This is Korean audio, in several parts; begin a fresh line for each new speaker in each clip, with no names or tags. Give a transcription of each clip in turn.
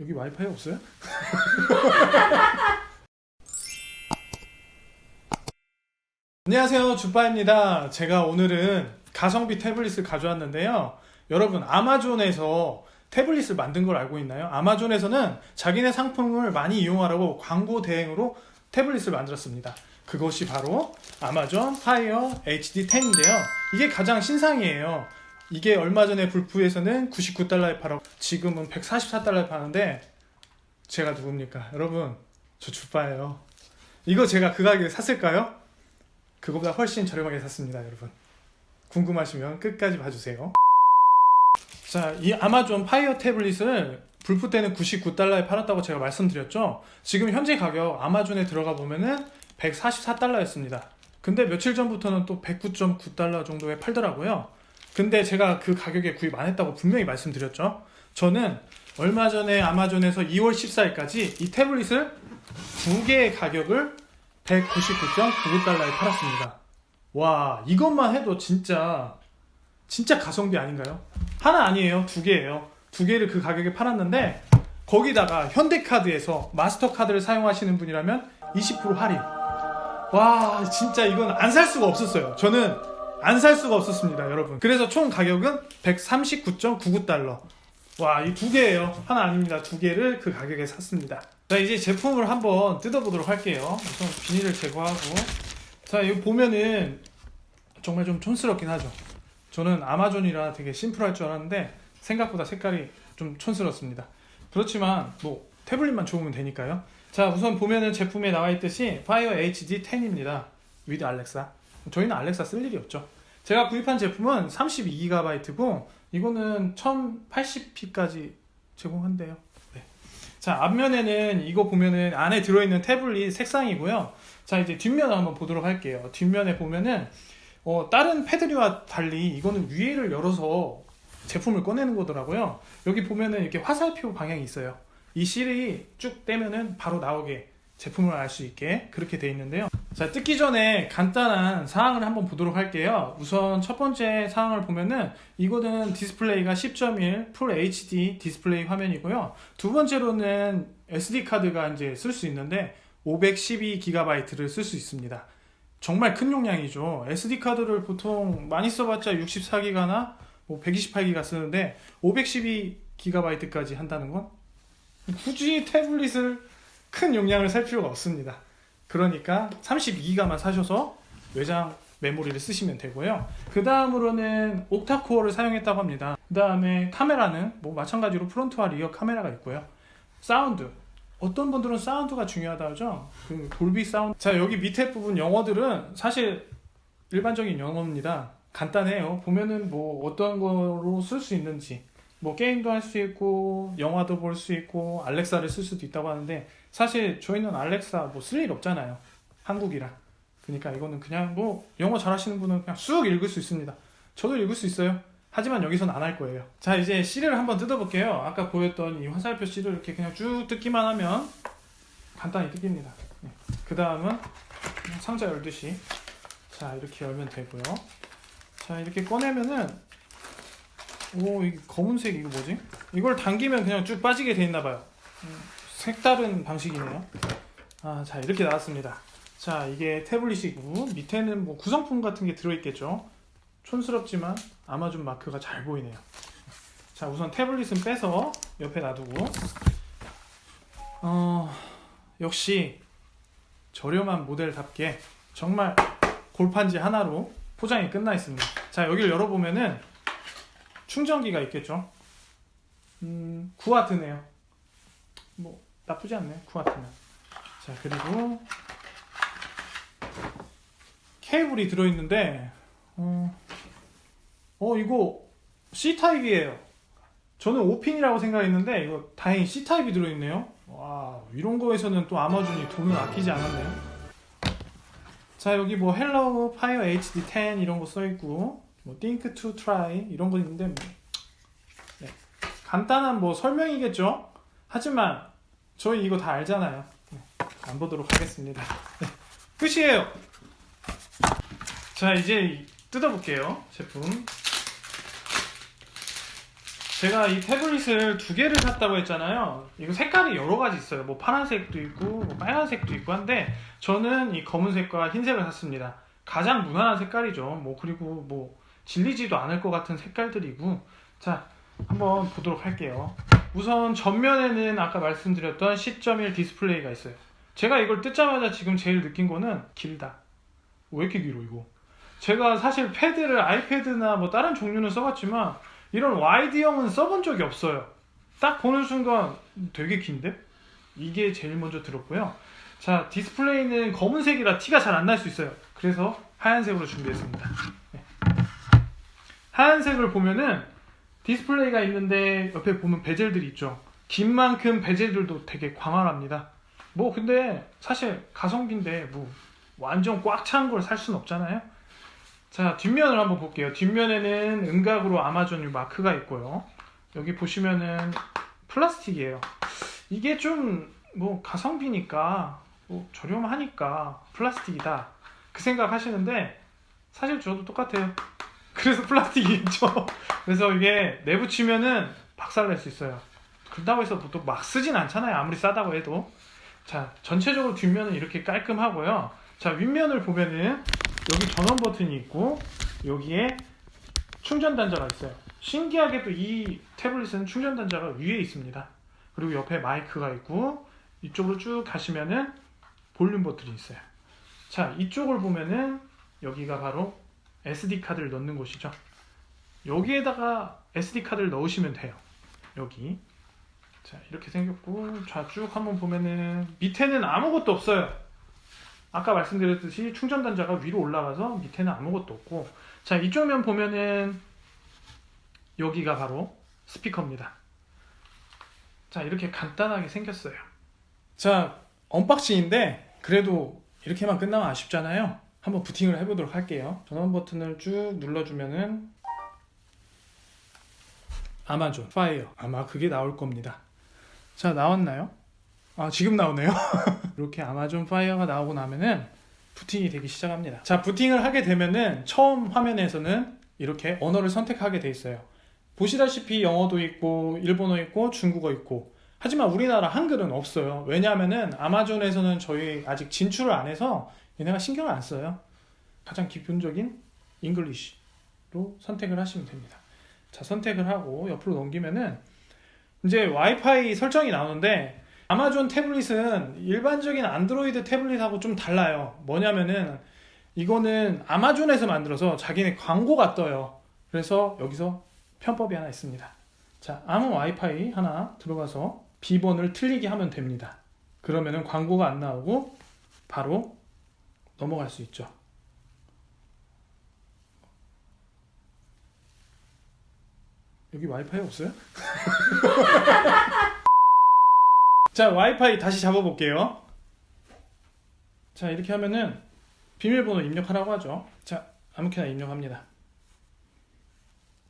여기 와이파이 없어요? 안녕하세요 주빠입니다. 제가 오늘은 가성비 태블릿을 가져왔는데요. 여러분 아마존에서 태블릿을 만든 걸 알고 있나요? 아마존에서는 자기네 상품을 많이 이용하라고 광고 대행으로 태블릿을 만들었습니다. 그것이 바로 아마존 파이어 HD10인데요. 이게 가장 신상이에요 이게 얼마 전에 불프에서는 99달러에 팔았고 지금은 144달러에 파는데 제가 누굽니까? 여러분 저 주빠예요 이거 제가 그 가격에 샀을까요? 그거보다 훨씬 저렴하게 샀습니다, 여러분. 궁금하시면 끝까지 봐주세요. 자, 이 아마존 파이어 태블릿을 불프 때는 99달러에 팔았다고 제가 말씀드렸죠? 지금 현재 가격 아마존에 들어가 보면은 144달러였습니다. 근데 며칠 전부터는 또 109.9달러 정도에 팔더라고요. 근데 제가 그 가격에 구입 안 했다고 분명히 말씀드렸죠? 저는 얼마 전에 아마존에서 2월 14일까지 이 태블릿을 두 개의 가격을 199.99달러에 팔았습니다. 와, 이것만 해도 진짜 진짜 가성비 아닌가요? 하나 아니에요. 두 개예요. 두 개를 그 가격에 팔았는데 거기다가 현대카드에서 마스터카드를 사용하시는 분이라면 20% 할인. 와, 진짜 이건 안 살 수가 없었어요. 저는 안 살 수가 없었습니다, 여러분. 그래서 총 가격은 139.99달러. 와, 이 두 개예요. 하나 아닙니다. 두 개를 그 가격에 샀습니다. 자, 이제 제품을 한번 뜯어보도록 할게요. 우선 비닐을 제거하고. 자, 여기 보면은 정말 좀 촌스럽긴 하죠. 저는 아마존이라 되게 심플할 줄 알았는데 생각보다 색깔이 좀 촌스럽습니다. 그렇지만 뭐 태블릿만 좋으면 되니까요. 자, 우선 보면은 제품에 나와 있듯이 파이어 HD 10입니다. 위드 알렉사. 저희는 알렉사 쓸 일이 없죠. 제가 구입한 제품은 32GB고 이거는 1080p까지 제공한대요. 네. 자, 앞면에는 이거 보면은 안에 들어있는 태블릿 색상이고요. 자, 이제 뒷면을 한번 보도록 할게요. 뒷면에 보면은 어, 다른 패드리와 달리 이거는 위에를 열어서 제품을 꺼내는 거더라고요. 여기 보면은 이렇게 화살표 방향이 있어요. 이 실이 쭉 떼면은 바로 나오게 제품을 알 수 있게 그렇게 돼 있는데요. 자, 뜯기 전에 간단한 사항을 한번 보도록 할게요. 우선 첫 번째 사항을 보면은 이거는 디스플레이가 10.1 풀 HD 디스플레이 화면이고요. 두 번째로는 SD 카드가 이제 쓸 수 있는데 512GB를 쓸 수 있습니다. 정말 큰 용량이죠. SD 카드를 보통 많이 써봤자 64기가나 뭐 128기가 쓰는데 512GB까지 한다는 건 굳이 태블릿을 큰 용량을 살 필요가 없습니다. 그러니까 32기가만 사셔서 외장 메모리를 쓰시면 되고요. 그 다음으로는 옥타 코어를 사용했다고 합니다. 그 다음에 카메라는 뭐 마찬가지로 프론트와 리어 카메라가 있고요. 사운드. 어떤 분들은 사운드가 중요하다 하죠. 그 돌비 사운드. 자, 여기 밑에 부분 영어들은 사실 일반적인 영어입니다. 간단해요. 보면은 뭐 어떤 거로 쓸 수 있는지. 뭐 게임도 할 수 있고 영화도 볼 수 있고 알렉사를 쓸 수도 있다고 하는데 사실 저희는 알렉사 뭐 쓸 일 없잖아요. 한국이라. 그러니까 이거는 그냥 뭐 영어 잘하시는 분은 그냥 쑥 읽을 수 있습니다. 저도 읽을 수 있어요. 하지만 여기서는 안할 거예요. 자 이제 C를 한번 뜯어볼게요. 아까 보였던 이 화살표 C를 이렇게 그냥 쭉 뜯기만 하면 간단히 뜯깁니다. 그 다음은 상자 열듯이 자 이렇게 열면 되고요. 자 이렇게 꺼내면은 오 이게 검은색 이거 뭐지? 이걸 당기면 그냥 쭉 빠지게 돼 있나 봐요. 음, 색다른 방식이네요. 아 자 이렇게 나왔습니다. 자 이게 태블릿이고 밑에는 뭐 구성품 같은 게 들어있겠죠. 촌스럽지만 아마존 마크가 잘 보이네요. 자 우선 태블릿은 빼서 옆에 놔두고 어 역시 저렴한 모델답게 정말 골판지 하나로 포장이 끝나 있습니다. 자 여기를 열어보면은 충전기가 있겠죠. 음 9와트네요. 뭐 나쁘지 않네 9와트면. 자 그리고 케이블이 들어있는데 어, 어 이거 C 타입이에요. 저는 5핀이라고 생각했는데 이거 다행히 C 타입이 들어있네요. 와 이런 거에서는 또 아마존이 돈을 아끼지 않았네요. 자 여기 뭐 헬로 파이어 HD 10 이런 거 써있고 뭐 think to try 이런 거 있는데 뭐, 네. 간단한 뭐 설명이겠죠. 하지만 저희 이거 다 알잖아요. 네. 안 보도록 하겠습니다. 네. 끝이에요. 자 이제 뜯어볼게요 제품 제가 이 태블릿을 두 개를 샀다고 했잖아요. 이거 색깔이 여러 가지 있어요. 뭐 파란색도 있고 뭐 빨간색도 있고 한데 저는 이 검은색과 흰색을 샀습니다. 가장 무난한 색깔이죠. 뭐 그리고 뭐 질리지도 않을 것 같은 색깔들이고 자 한번 보도록 할게요. 우선 전면에는 아까 말씀드렸던 10.1 디스플레이가 있어요. 제가 이걸 뜯자마자 지금 제일 느낀 거는 길다. 왜 이렇게 길어 이거? 제가 사실 패드를 아이패드나 뭐 다른 종류는 써봤지만 이런 와이드형은 써본 적이 없어요. 딱 보는 순간 되게 긴데? 이게 제일 먼저 들었고요. 자, 디스플레이는 검은색이라 티가 잘 안 날 수 있어요. 그래서 하얀색으로 준비했습니다. 네. 하얀색을 보면은 디스플레이가 있는데 옆에 보면 베젤들이 있죠. 긴 만큼 베젤들도 되게 광활합니다. 뭐 근데 사실 가성비인데 뭐 완전 꽉 찬 걸 살 수는 없잖아요. 자 뒷면을 한번 볼게요. 뒷면에는 은각으로 아마존 이 마크가 있고요. 여기 보시면은 플라스틱이에요. 이게 좀 뭐 가성비니까 뭐 저렴하니까 플라스틱이다 그 생각 하시는데 사실 저도 똑같아요. 그래서 플라스틱이겠죠. 그래서 이게 내붙이면은 박살낼 수 있어요. 그렇다고 해서 보통 막 쓰진 않잖아요. 아무리 싸다고 해도. 자, 전체적으로 뒷면은 이렇게 깔끔하고요. 자, 윗면을 보면은 여기 전원 버튼이 있고 여기에 충전 단자가 있어요. 신기하게도 이 태블릿은 충전 단자가 위에 있습니다. 그리고 옆에 마이크가 있고 이쪽으로 쭉 가시면은 볼륨 버튼이 있어요. 자, 이쪽을 보면은 여기가 바로 SD 카드를 넣는 곳이죠. 여기에다가 SD 카드를 넣으시면 돼요. 여기. 자, 이렇게 생겼고, 자, 쭉 한번 보면은 밑에는 아무것도 없어요. 아까 말씀드렸듯이 충전 단자가 위로 올라가서 밑에는 아무것도 없고, 자, 이쪽 면 보면은 여기가 바로 스피커입니다. 자, 이렇게 간단하게 생겼어요. 자, 언박싱인데 그래도 이렇게만 끝나면 아쉽잖아요. 한번 부팅을 해보도록 할게요. 전원 버튼을 쭉 눌러주면은 아마존 파이어 아마 그게 나올 겁니다. 자 나왔나요? 아 지금 나오네요. 이렇게 아마존 파이어가 나오고 나면은 부팅이 되기 시작합니다. 자 부팅을 하게 되면은 처음 화면에서는 이렇게 언어를 선택하게 돼 있어요. 보시다시피 영어도 있고 일본어 있고 중국어 있고 하지만 우리나라 한글은 없어요. 왜냐하면은 아마존에서는 저희 아직 진출을 안 해서 얘네가 신경을 안 써요. 가장 기본적인 잉글리시로 선택을 하시면 됩니다. 자, 선택을 하고 옆으로 넘기면은 이제 와이파이 설정이 나오는데 아마존 태블릿은 일반적인 안드로이드 태블릿하고 좀 달라요. 뭐냐면은 이거는 아마존에서 만들어서 자기네 광고가 떠요. 그래서 여기서 편법이 하나 있습니다. 자, 아무 와이파이 하나 들어가서 비번을 틀리게 하면 됩니다. 그러면은 광고가 안 나오고 바로 넘어갈 수 있죠. 여기 와이파이 없어요? 자, 와이파이 다시 잡아볼게요. 자, 이렇게 하면은 비밀번호 입력하라고 하죠. 자, 아무렇게나 입력합니다.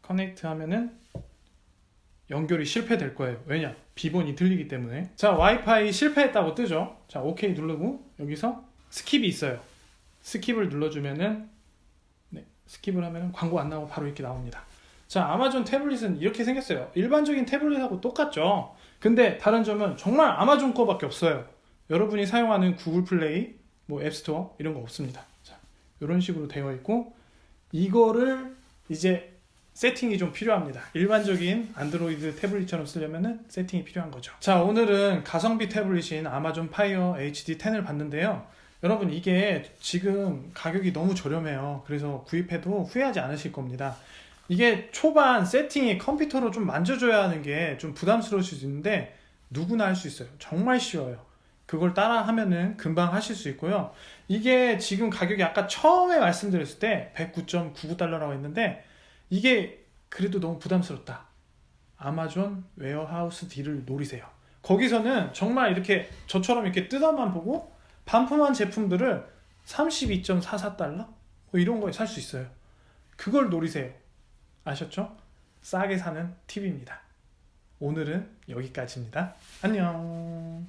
커넥트 하면은 연결이 실패될 거예요. 왜냐? 비번이 틀리기 때문에. 자, 와이파이 실패했다고 뜨죠. 자, 오케이 누르고 여기서 스킵이 있어요. 스킵을 눌러주면은 네, 스킵을 하면은 광고 안 나오고 바로 이렇게 나옵니다. 자, 아마존 태블릿은 이렇게 생겼어요. 일반적인 태블릿하고 똑같죠. 근데 다른 점은 정말 아마존 거밖에 없어요. 여러분이 사용하는 구글 플레이, 뭐 앱스토어 이런 거 없습니다. 자, 이런 식으로 되어 있고 이거를 이제 세팅이 좀 필요합니다. 일반적인 안드로이드 태블릿처럼 쓰려면 세팅이 필요한 거죠. 자, 오늘은 가성비 태블릿인 아마존 파이어 HD10을 봤는데요. 여러분 이게 지금 가격이 너무 저렴해요. 그래서 구입해도 후회하지 않으실 겁니다. 이게 초반 세팅이 컴퓨터로 좀 만져줘야 하는 게 좀 부담스러우실 수 있는데 누구나 할 수 있어요. 정말 쉬워요. 그걸 따라 하면은 금방 하실 수 있고요. 이게 지금 가격이 아까 처음에 말씀드렸을 때 109.99달러라고 했는데 이게 그래도 너무 부담스럽다. 아마존 웨어하우스 딜을 노리세요. 거기서는 정말 이렇게 저처럼 이렇게 뜯어만 보고 반품한 제품들을 32.44달러? 뭐 이런 거에 살 수 있어요. 그걸 노리세요. 아셨죠? 싸게 사는 팁입니다. 오늘은 여기까지입니다. 안녕.